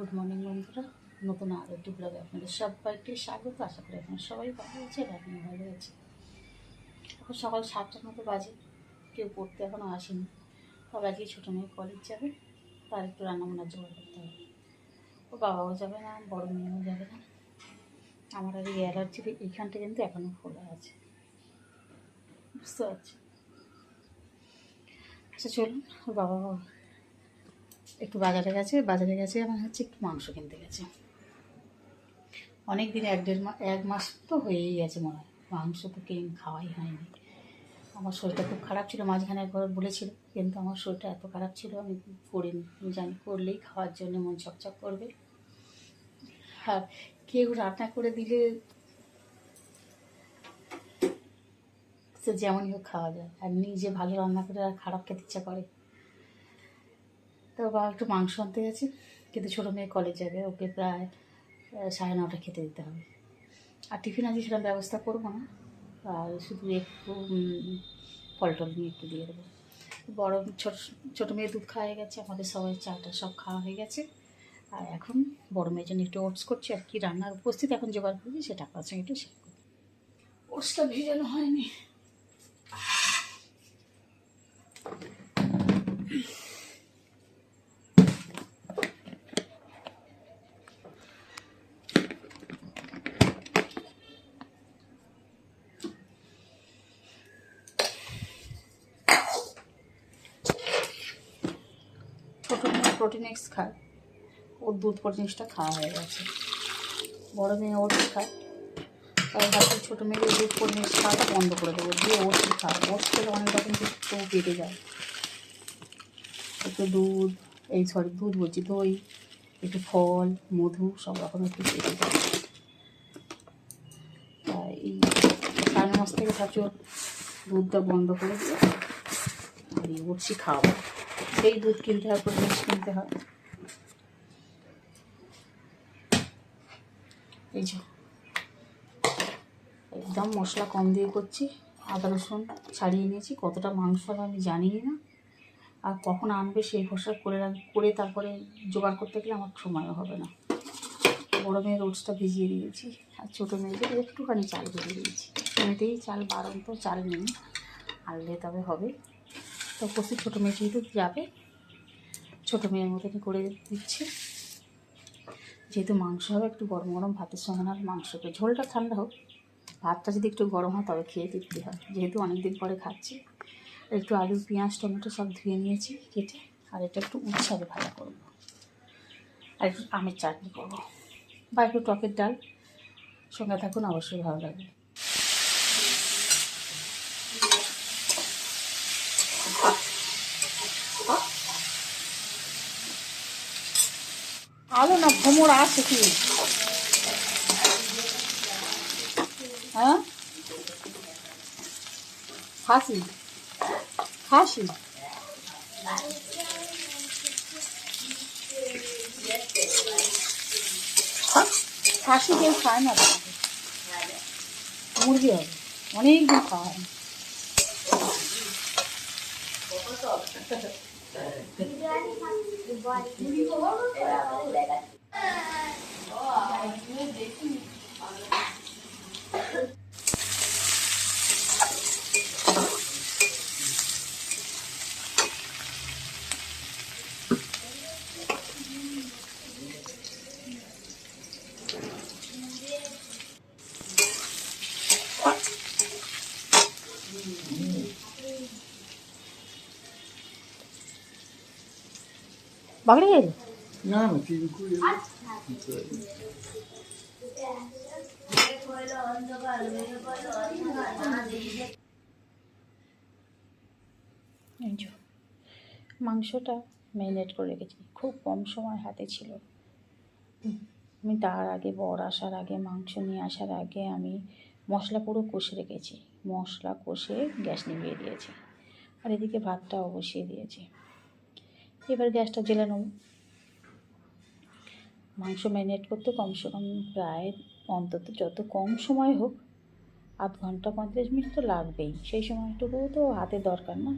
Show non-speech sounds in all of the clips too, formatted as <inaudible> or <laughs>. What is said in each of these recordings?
Good morning বন্ধুরা। নতুন আরও একটি ব্লগে আপনাদের সবাইকে স্বাগত। আশা করি আপনারা সবাই ভালো আছে আপনি ভালো আছে। এখন সকাল সাতটার মতো বাজে, কেউ পড়তে এখনও আসেনি। তবে আজকে ছোটো মেয়ে কলেজ যাবে, তার একটু রান্নাবান্নার জোগাড় করতে হবে। ও বাবাও যাবে না, বড় মেয়েও যাবে না। আমার আর এই এইখানটা কিন্তু এখনও খোলা আছে। বুঝতে পারছি আচ্ছা চলুন বাবা একটু বাজারে গেছে বাজারে গেছে আমার হচ্ছে একটু মাংস কিনতে গেছে। অনেক দিন এক দেড় মাস এক মাস তো হয়েই গেছে মনে হয়। মাংস তো কিনে খাওয়াই হয়নি। আমার শরীরটা খুব খারাপ ছিল, মাঝখানে একবার বলেছিল, কিন্তু আমার শরীরটা এত খারাপ ছিল, আমি করিনি আমি জানি করলেই খাওয়ার জন্য মন চকচক করবে। আর কেউ রান্না করে দিলে? সে যেমনই হোক খাওয়া যায়। আর নিজে ভালো রান্না করে আর খারাপ খেতে ইচ্ছা করে। তো বাবা একটু মাংস আনতে গেছে, কিন্তু ছোটো মেয়ে কলেজ যাবে, ওকে প্রায় সাড়ে নটা খেতে দিতে হবে। আর টিফিন আজকে সেরকম ব্যবস্থা করব না, আর শুধু একটু ফল টল নিয়ে একটু দিয়ে দেবো। বড় ছোট, ছোটো মেয়ে দুধ খাওয়া হয়ে গেছে, আমাদের সবাই চাটা সব খাওয়া হয়ে গেছে। আর এখন বড় মেয়ের জন্য একটু ওটস করছি, আর কি রান্নার উপস্থিত এখন জোগাড় করছি সেটা আপনার সঙ্গে একটু শেয়ার করি ওটসটা ভেজানো হয়নি। ছোটো প্রোটিন এক্স খায়। ওর দুধ প্রোটিন এক্সটা খাওয়া হয়ে গেছে। বড় মেয়ে ওটস খায়? তাই ভাবছি ছোটো মেয়েকে দুধ প্রোটিন এক্স খাওয়াটা বন্ধ করে দেবো। দিয়ে ওটসই খাওয়া ওটস খেলে অনেক রকম কিছু পেটে যায়। একটু দুধ, এই সরি, দুধ বলছি, দই, একটু ফল, মধু, সব রকম একটু পেটে যায়। তাই এই সাড়ে মাস থেকে ভাবছি ওর দুধটা বন্ধ করে দিয়ে আর ওটসই খাওয়াবো? সেই দুধ কিনতে হয় প্রোটিন কিনতে হয়। এই যে, একদম মশলা কম দিয়ে করছি, আদা রসুন ছাড়িয়ে নিয়েছি, কতটা মাংস হবে আমি জানি না। আর কখন আনবে সেই ভরসা করে করে তারপরে জোগাড় করতে গেলে আমার সময়ও হবে না। বড় মেয়ের ওটসটা ভিজিয়ে দিয়েছি, আর ছোটো মেয়েদের একটুখানি চাল ভেজে দিয়েছি। এমনিতেই চাল বাড়ন্ত, চাল নেই, আনলে তবে হবে। তো উপস্থিত ছোটো মেয়ে যেহেতু যাবে, ছোটো মেয়ের মতনই করে দিচ্ছি। যেহেতু মাংস হবে, একটু গরম গরম ভাতের সঙ্গে না মাংসকে ঝোলটা ঠান্ডা হোক। ভাতটা যদি একটু গরম হয়, তবে খেয়ে তৃপ্তি হয়। যেহেতু অনেক দিন পরে খাচ্ছি, একটু আলু, পেঁয়াজ, টমেটো সব ধুয়ে নিয়েছি কেটে, আর এটা একটু উৎসাহে ভাজা করব। আর একটু আমের চাটনি করব। বা একটু টকের ডাল, সঙ্গে থাকুন, অবশ্যই ভালো লাগবে। আলো না ভ্রমর আছে কি? হ্যাঁ? খাসি? খাসি? খাসি কেউ খায় না মুরগি হবে। অনেক দিন খাওয়া হয় না। বাগড়ে গেল না না তিন কুড়ি মাংসটা ম্যারিনেট করে রেখেছি। খুব কম সময় হাতে ছিল। আমি তার আগে বর আসার আগে মাংস নিয়ে আসার আগে আমি মশলা পুরো কষে রেখেছি। মশলা কষে গ্যাস নিভিয়ে দিয়েছি। আর এদিকে ভাতটাও বসিয়ে দিয়েছি। এবার গ্যাসটা জেলে নেব। মাংস ম্যারিনেট করতে কমসে কম প্রায় অন্তত যত কম সময় হোক, আধ ঘণ্টা পঁয়ত্রিশ মিনিট তো লাগবেই। সেই সময়টুকু তো হাতে দরকার না।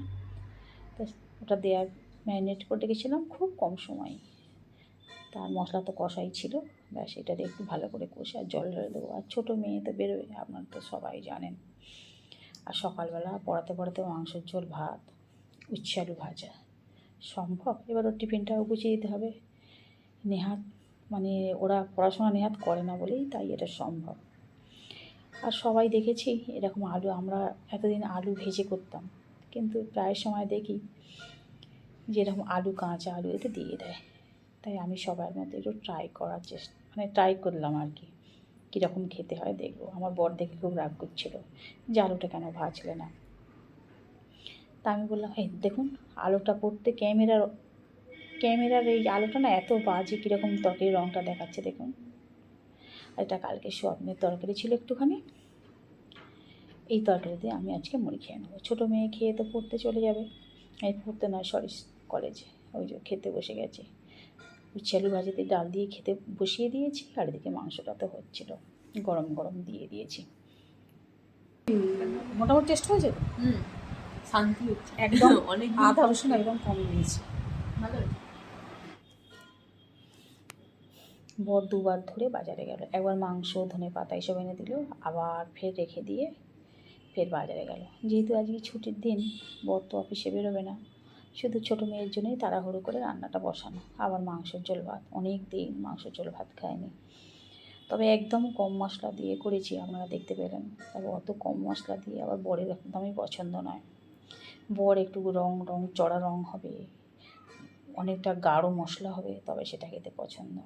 ওটা দেওয়ার ম্যারিনেট করে রেখেছিলাম খুব কম সময়। তার মশলা তো কষাই ছিল। ব্যাস, এটা দিয়ে একটু ভালো করে কষে আর জল ঢেলে দেবো। আর ছোটো মেয়ে তো বেরোবে আপনারা তো সবাই জানেন। আর সকালবেলা পড়াতে পড়াতে মাংসের ঝোল ভাত, উচ্ছে আলু ভাজা। সম্ভব? এবার ওর টিফিনটাও গুছিয়ে দিতে হবে। নেহাত মানে ওরা পড়াশোনা নেহাত করে না বলেই তাই এটা সম্ভব। আর সবাই দেখেছি এরকম আলু, আমরা এতদিন আলু ভেজে করতাম, কিন্তু প্রায় সময় দেখি যে এরকম আলু, কাঁচা আলু এতে দিয়ে দেয়। তাই আমি সবার মধ্যে একটু ট্রাই করার চেষ্টা মানে ট্রাই করলাম আর কি। কীরকম খেতে হয় দেখব। আমার বর দেখে খুব রাগ করছিল যে আলুটা কেন ভাজলে না। তা আমি বললাম এই দেখুন, আলোটা পড়তে ক্যামেরার ক্যামেরার এই আলোটা না এত বাজে কীরকম তরকারি রঙটা দেখাচ্ছে, দেখুন। এটা কালকে স্বপ্নের তরকারি ছিল একটুখানি। এই তরকারি দিয়ে আমি আজকে মুড়ি খেয়ে নেব। ছোটো মেয়ে খেয়ে তো পড়তে চলে যাবে। এই পড়তে নয়, সরি, কলেজে। ওই যে খেতে বসে গেছে। উচ্ছে আলু ভাজিতে ডাল দিয়ে খেতে বসিয়ে দিয়েছি আর এদিকে মাংসটা তো হচ্ছিল। গরম গরম দিয়ে দিয়েছি। মোটামুটি টেস্ট হয়েছে? হুম। শান্তি একদম। <laughs> অনেক আদা রসুন একদম কম দিয়েছি ভালো বর দুবার ধরে বাজারে গেল। একবার মাংস ধনে পাতা এসব এনে দিল আবার ফের রেখে দিয়ে ফের বাজারে গেল। যেহেতু আজকে ছুটির দিন বর তো অফিসে বেরোবে না। শুধু ছোটো মেয়ের জন্যই তাড়াহুড়ো করে রান্নাটা বসানো। আবার মাংসের ঝোল ভাত। অনেক দিন মাংসের ঝোল ভাত খায়নি। তবে একদম কম মশলা দিয়ে করেছি আপনারা দেখতে পেলেন। তবে অত কম মশলা দিয়ে আবার বরের একদমই পছন্দ নয়। বর একটু রং রং চড়া রং হবে। অনেকটা গাঢ় মশলা হবে তবে সেটা খেতে পছন্দ।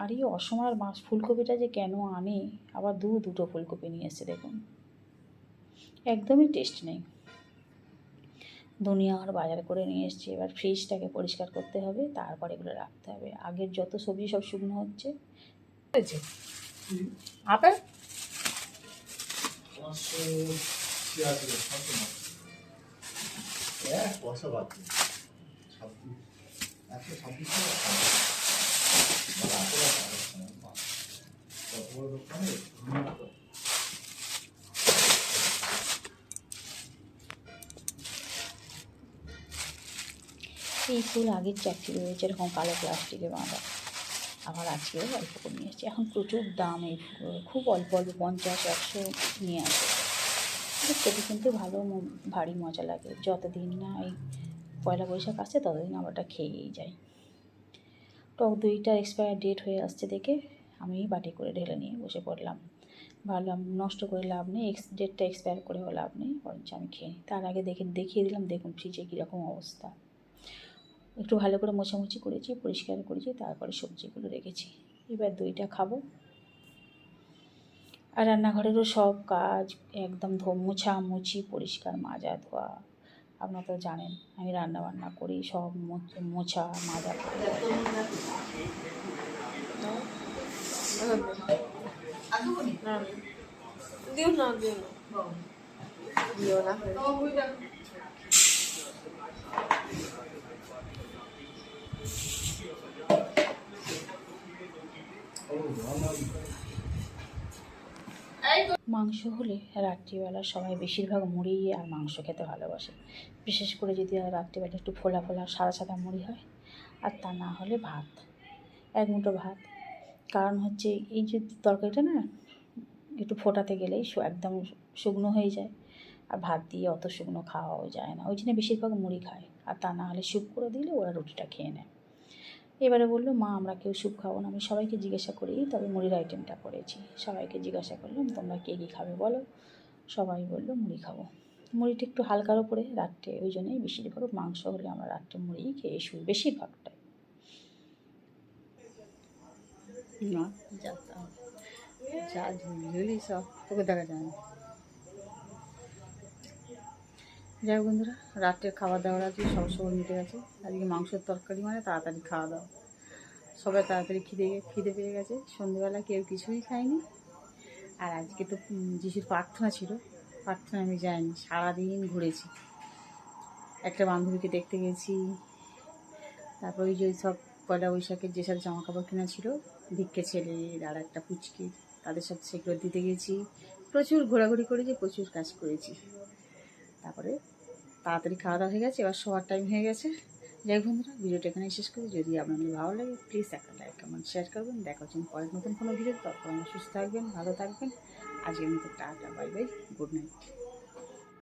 আর এই অসময়ের মাছ ফুলকপিটা যে কেন আনে আবার দু দুটো ফুলকপি নিয়ে এসে দেখুন। একদমই টেস্ট নেই। দুনিয়া আর বাজার করে নিয়ে এসছি এবার ফ্রিজটাকে পরিষ্কার করতে হবে তারপর এগুলো রাখতে হবে। আগের যত সবজি সব শুকনো হচ্ছে। হয়েছে আপেল? এই ফুল আগের চারটি রয়েছে, এরকম কালো প্লাস্টিকে বাঁধা। আবার আজকেও অল্প করে নিয়ে এখন প্রচুর দাম এই ফুলগুলোর খুব অল্প অল্প, পঞ্চাশ, একশো নিয়ে আসে। খেতে কিন্তু ভালো ভারী মজা লাগে। যতদিন না এই পয়লা বৈশাখ আসছে, ততদিন আমরা ওটা খেয়েই যাই। টক দইটা এক্সপায়ার ডেট হয়ে আসছে দেখে আমি বাটি করে ঢেলে নিয়ে বসে পড়লাম। ভাবলাম নষ্ট করে লাভ নেই এক্স ডেটটা এক্সপায়ার করেও লাভ নেই, বরঞ্চ আমি খেয়ে নিই। তার আগে দেখে, দেখিয়ে দিলাম, দেখুন ফ্রিজে কীরকম অবস্থা। একটু ভালো করে মোছামুছি করেছি, পরিষ্কার করেছি, তারপরে সবজিগুলো রেখেছি। এবার দইটা খাব। আর রান্নাঘরেরও সব কাজ একদম ধো মোছা মুছি পরিষ্কার মাজা ধোয়া। আপনারা তো জানেন আমি রান্না বান্না করি সব মোছা মাজা করে। দিও না দিও না। দিও না। মাংস হলে রাত্রিবেলা সবাই বেশিরভাগ মুড়ি আর মাংস খেতে ভালোবাসে। বিশেষ করে যদি রাত্রিবেলা একটু ফোলা ফোলা সাদা সাদা মুড়ি হয়, আর তা না হলে ভাত, এক মুঠো ভাত। কারণ হচ্ছে এই যে তরকারিটা না, একটু ফোটাতে গেলেই একদম শুকনো হয়ে যায়। আর ভাত দিয়ে অত শুকনো খাওয়াও যায় না। ওই জন্য বেশিরভাগ মুড়ি খায়। আর তা না হলে স্যুপ করে দিলে ওরা রুটিটা খেয়ে নেয়। এবারে বলল, মা, আমরা কেউ স্যুপ খাব না। আমি সবাইকে জিজ্ঞাসা করেই তবে মুড়ির আইটেমটা করেছি সবাইকে জিজ্ঞাসা করলাম, তোমরা কে কী খাবে বলো? সবাই বলল, মুড়ি খাব। মুড়িটা একটু হালকার ওপরে, রাত্রে ওই জন্যই বেশিরভাগ মাংস হলে আমরা রাত্রে মুড়িই খেয়ে শুই বেশিরভাগটাই। না যা ঝুলি সব, তোকে দেখা যায় না। যাই বন্ধুরা, রাত্রে খাওয়া দাওয়ার আছে সব সময় মিটে গেছে। আজকে মাংসের তরকারি মানে তাড়াতাড়ি খাওয়া দাওয়া। সবাই তাড়াতাড়ি খিদে খিদে পেয়ে গেছে। সন্ধ্যেবেলা কেউ কিছুই খায়নি। আর আজকে তো যিশুর প্রার্থনা ছিল। প্রার্থনা আমি যাইনি, সারাদিন ঘুরেছি। একটা বান্ধবীকে দেখতে গেছি। তারপর ওই যে সব পয়লা বৈশাখের যেসব জামা কাপড় কেনা ছিল, ভিক্ষে ছেলে, আর একটা পুচকি, তাদের সাথে সেগুলো দিতে গেছি। প্রচুর ঘোরাঘুরি করেছি প্রচুর কাজ করেছি। তারপরে তাড়াতাড়ি খাওয়া দাওয়া হয়ে গেছে, এবার শোয়ার টাইম হয়ে গেছে। যাই বন্ধুরা, ভিডিওটা এখানে শেষ করি। যদি আপনাদের ভালো লাগে প্লিজ একটা লাইক কমেন্ট শেয়ার করবেন। দেখা হচ্ছে পরের নতুন কোনো ভিডিও তখন সুস্থ থাকবেন, ভালো থাকবেন। আজকের মতো tata bye bye good night